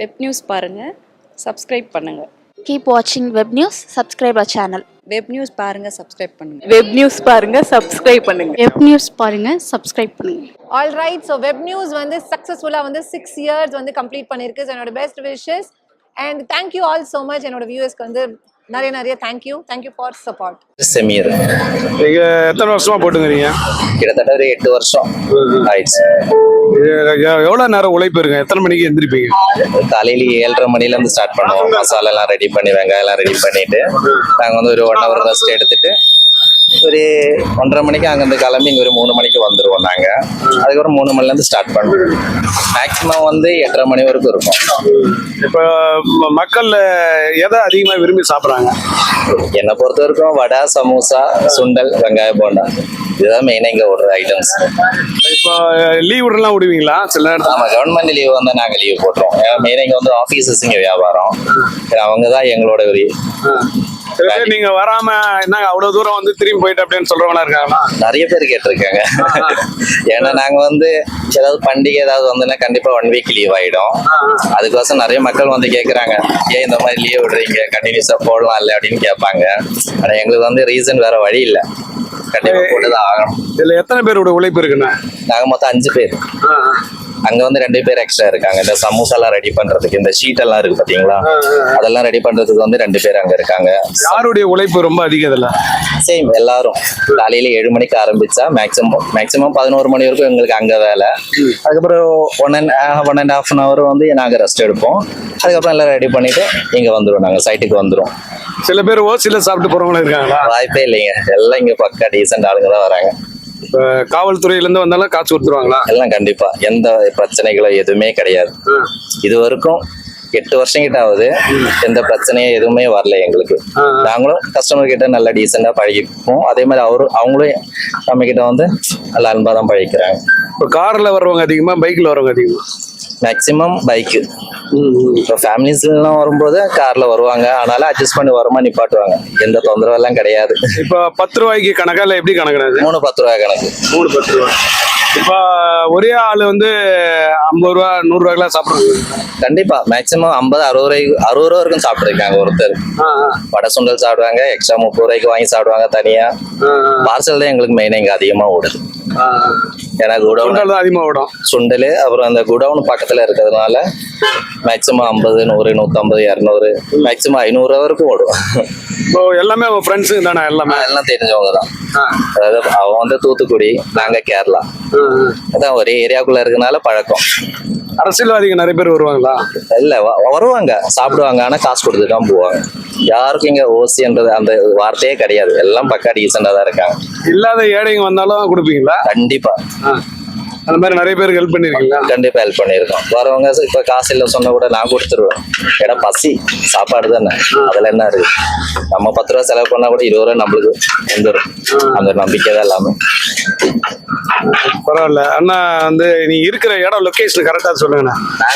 Web news பாருங்கள் subscribe பண்ணுங்கள் Keep watching web news, subscribe our channel. Web news பாருங்கள் subscribe பண்ணுங்கள் web news பாருங்க சப்ஸ்கிரைப் பண்ணுங்க. Web news பாருங்க subscribe பண்ணுங்க. All right so web news வந்து சக்ஸஸ்ஃபுல்லாக வந்து சிக்ஸ் இயர்ஸ் வந்து கம்ப்ளீட் பண்ணியிருக்கு So, என்னோட best wishes and thank you all so much என்னோட வியூவர்ஸ்க்கு வந்து நிறைய நிறைய thank you thank you for support Sameer. நீங்க எத்தனை வருஷமா போட்டுங்கிறீங்க? கிட்டத்தட்ட ஒரு எட்டு வருஷம் ஆயிடுச்சு. எவ்வளவு நேரம் உழைப்பு இருங்க எத்தனை மணிக்கு எந்திரிப்பீங்க? காலையில ஏழரை மணில இருந்து ஸ்டார்ட் பண்ணுவோம். மசாலா எல்லாம் ரெடி பண்ணி வெங்காயம் எல்லாம் ரெடி பண்ணிட்டு நாங்க வந்து ஒரு ஒன் ஹவர் ரெஸ்ட் எடுத்துட்டு ஒரு ஒன்றரை மணிக்கு அங்கிருந்து கிளம்பி இங்க ஒரு மூணு மணிக்கு வந்துருவோம் நாங்க. அதுக்கப்புறம் மூணு மணில இருந்து ஸ்டார்ட் பண்ணுவோம். மேக்ஸிமம் வந்து எட்டரை மணி வரைக்கும் இருக்கும். இப்ப மக்கள் எதை அதிகமா விரும்பி சாப்பிடுறாங்க? என்னை பொறுத்த வரைக்கும் வடை சமோசா சுண்டல் வெங்காய போண்டா. இதுதான் மெயினாக இங்கே ஓடுற ஐட்டம்ஸ் இப்போ லீவ் விடலாம் விடுவீங்களா? சில நேரத்துல? ஆமா கவர்மெண்ட் லீவ் வந்தா நாங்க லீவ் போட்டுருவோம். ஏன்னா மெயினாக இங்க வந்து ஆஃபீஸஸ் இங்க வியாபாரம். அவங்க தான் எங்களோட ஒரு பேர் நீங்க வராம என்ன அவ்வளவு தூரம் வந்து திரும்பி போயிட்டு அப்படின்னு சொல்றவங்களா இருக்காங்களா? நிறைய பேர் கேட்டிருக்காங்க. ஏன்னா நாங்க வந்து ஏதாவது பண்டிகை ஏதாவது வந்துன்னா கண்டிப்பா ஒன் வீக் லீவ் ஆயிடும். அதுக்கோசம் நிறைய மக்கள் வந்து கேக்குறாங்க. ஏன் இந்த மாதிரி லீவ் விடுறீங்க? கண்டினியூஸா போடலாம் இல்லை? அப்படின்னு கேட்பாங்க. ஆனா எங்களுக்கு வந்து ரீசன் வேற வழி இல்லை. கண்டிப்பா போட்டுதான் ஆகணும். இதுல எத்தனை பேரோட உழைப்பு இருக்குண்ணே? நாங்க மொத்தம் அஞ்சு பேர். அங்க வந்து ரெண்டு பேர் எக்ஸ்ட்ரா இருக்காங்க. இந்த சமோசா எல்லாம் ரெடி பண்றதுக்கு இந்த ஷீட் எல்லாம் இருக்கு பாத்தீங்களா? அதெல்லாம் ரெடி பண்றதுக்கு வந்து ரெண்டு பேர் அங்க இருக்காங்க. யாருடைய உழைப்பு ரொம்ப அதிகம் இதுல? சேம் எல்லாரும். காலையில ஏழு மணிக்கு ஆரம்பிச்சா மேக்ஸிமம் மேக்ஸிமம் பதினோரு மணி வரைக்கும் எங்களுக்கு அங்க வேலை. அதுக்கப்புறம் one and one and half an hour வந்து நாங்க ரெஸ்ட் எடுப்போம். அதுக்கப்புறம் எல்லாம் ரெடி பண்ணிட்டு இங்க வந்துருவோம் நாங்க சைட்டுக்கு வந்துருவோம். சில பேர் ஓசில சாப்பிட்டு போறவங்களும் இருக்காங்களா? வாய்ப்பே இல்லைங்க. எல்லாம் இங்க பக்கா டீசென்ட் ஆளுங்க தான் வராங்க. இப்ப காவல்துறையில இருந்து வந்தாலும் காசு கொடுத்துருவாங்களா? எல்லாம் கண்டிப்பா. எந்த பிரச்சனைகளோ எதுவுமே கிடையாது. இது வரைக்கும் எட்டு வருஷம் கிட்ட ஆகுது. எந்த பிரச்சனையும் எதுவுமே வரல எங்களுக்கு. நாங்களும் கஸ்டமர் கிட்ட நல்லா டீசெண்டா பழகிப்போம். அதே மாதிரி அவரும் அவங்களும் நம்ம கிட்ட வந்து நல்லா அன்பா தான் பழகிக்கிறாங்க. இப்ப கார்ல வர்றவங்க அதிகமா பைக்ல வர்றவங்க அதிகமா? மேக்சிமம் பைக்கு இப்போ ஃபேமிலிஸ்லாம் வரும்போது கார்ல வருவாங்க ஆனாலும் அட்ஜஸ்ட் பண்ணி வரமா நிப்பாட்டுவாங்க எந்த தொந்தரவு எல்லாம் கிடையாது இப்ப பத்து ரூபாய்க்கு கணக்கா இல்ல எப்படி கணக்குறது மூணு பத்து ரூபாய் கணக்கு மூணு பத்து ரூபாய் இப்ப ஒரே ஆளு வந்து ஐம்பது ரூபா நூறு ரூபாய்க்குலாம் சாப்பிடுறாங்க கண்டிப்பா மேக்சிமம் ஐம்பது அறுபது ரூபாய்க்கு அறுபது ரூபா வரைக்கும் சாப்பிட்டுருக்காங்க ஒருத்தர் வடை சுண்டல் சாப்பிடுவாங்க எக்ஸ்ட்ரா முப்பது ரூபாய்க்கு வாங்கி சாப்பிடுவாங்க தனியா பார்சல் தான் எங்களுக்கு மெயினாக இங்க அதிகமா ஓடுது ஏன்னா குடவுன் தான் அதிகமா விடும். சுண்டல் அப்புறம் அந்த குடவுன் பக்கத்துல இருக்கிறதுனால மேக்சிமம் ஐம்பது நூறு நூற்றம்பது இரநூறு மேக்சிமம் ஐநூறு வரைக்கும் ஓடும். இப்போ எல்லாமே அவங்க ஃப்ரெண்ட்ஸுங்க தானே எல்லாமே? எல்லாம் தெரிஞ்சவங்க தான். அதாவது அவன் வந்து தூத்துக்குடி நாங்க கேரளா. அதான் ஒரே ஏரியாக்குள்ள இருக்கனால பழக்கம். அரசியல்வாதிங்க நிறைய பேர் வருவாங்களா? இல்ல வருவாங்க. சாப்பிடுவாங்க. ஆனா காசு கொடுத்து தான் போவாங்க. யாருக்கும் இங்க ஓசின்றது அந்த வார்த்தையே கிடையாது. எல்லாம் பக்கா டீசெண்டா தான் இருக்காங்க. இல்லாத ஏழைங்க வந்தாலும் கொடுப்பீங்களா? கண்டிப்பா. அந்த மாதிரி நிறைய பேருக்கு ஹெல்ப் பண்ணிருக்கீங்களா? கண்டிப்பா ஹெல்ப் பண்ணியிருக்கோம் வரவங்க இப்ப காசு இல்ல சொன்னா கூட நான் கொடுத்துருவேன். ஏன்னா பசி சாப்பாடு தானே. அதுல என்ன இருக்கு? நம்ம பத்து ரூபா செலவு பண்ணா கூட இருபது ரூபா நம்மளுக்கு வந்துடும் அந்த நம்பிக்கை தான் எல்லாமே. பரவாயில்ல. அண்ணா வந்து நீ இருக்கிற இடம் லொகேஷன் கரெக்டா சொல்லுங்கண்ணா.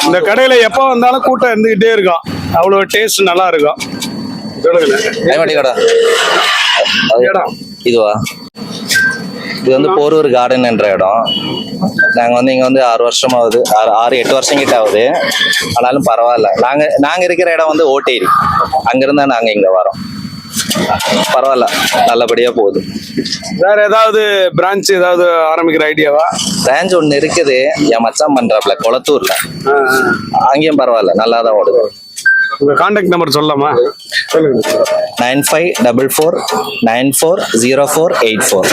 இந்த கடையில எப்போ வந்தாலும் கூட்டம் இருந்துகிட்டே இருக்கும். அவ்வளவு டேஸ்ட் நல்லா இருக்கும். சொல்லுங்கண்ணா. இதுவா? இது வந்து போரூர் கார்டன் என்ற இடம். நாங்க வந்து இங்க வந்து ஆறு வருஷம் ஆகுது. ஆறு ஆறு எட்டு வருஷம் கிட்ட ஆகுது. ஆனாலும் பரவாயில்ல. நாங்க நாங்க இருக்கிற இடம் வந்து ஓட்டேரி. அங்கிருந்தா நாங்க இங்க வரோம். பரவாயில்ல நல்லபடியா போகுது. வேற ஏதாவது பிரான்ச் ஏதாவது ஆரம்பிக்கிற ஐடியாவா பிரான்ச் ஒன்று இருக்குது. என் மச்சான் பண்றாப்ல குளத்தூர்ல. அங்கேயும் பரவாயில்ல நல்லா தான் ஓடுது. உங்க கான்டாக்ட் நம்பர் சொல்லலாமா? சொல்லுங்க nine five double four nine four zero four eight four.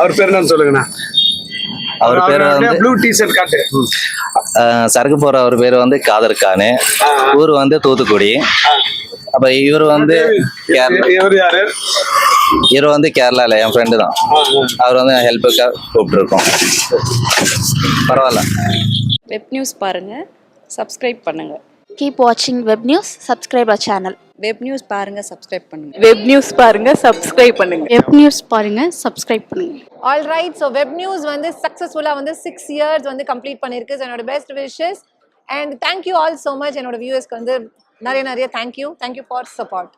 அவர் பேர் என்னன்னு சொல்லுங்கண்ணா. அவர் பேர் வந்து ப்ளூ டிஷர்ட் காட்டு. சரக்கு போற அவர் பேர் வந்து காதர் கானு. ஊர் வந்து தூத்துக்குடி. அப்ப இவர் வந்து கேரளா. இவர் யாரு? இவர் வந்து கேரளால என் ஃப்ரெண்டு தான். அவர் வந்து ஹெல்ப்புக்காக கூப்பிட்டுருக்கோம். பரவாயில்ல. வெப் நியூஸ் பாருங்கள் சப்ஸ்கிரைப் பண்ணுங்கள் கீப் வாட்சிங் web news subscribe our channel web news பாருங்கள் சப்ஸ்கிரைப் பண்ணுங்கள் வெப் நியூஸ் பாருங்க சப்ஸ்கிரைப் பண்ணுங்க. வெப் நியூஸ் பாருங்கள் சப்ஸ்கிரைப் பண்ணுங்கள் all right so web news வந்து சக்ஸஸ்ஃபுல்லாக வந்து சிக்ஸ் இயர்ஸ் வந்து கம்ப்ளீட் பண்ணியிருக்கு என்னோட best wishes and thank you all so much என்னோட வியூவர்ஸ்க்கு வந்து நிறைய நிறைய தேங்க்யூ தேங்க்யூ ஃபார் சப்போர்ட்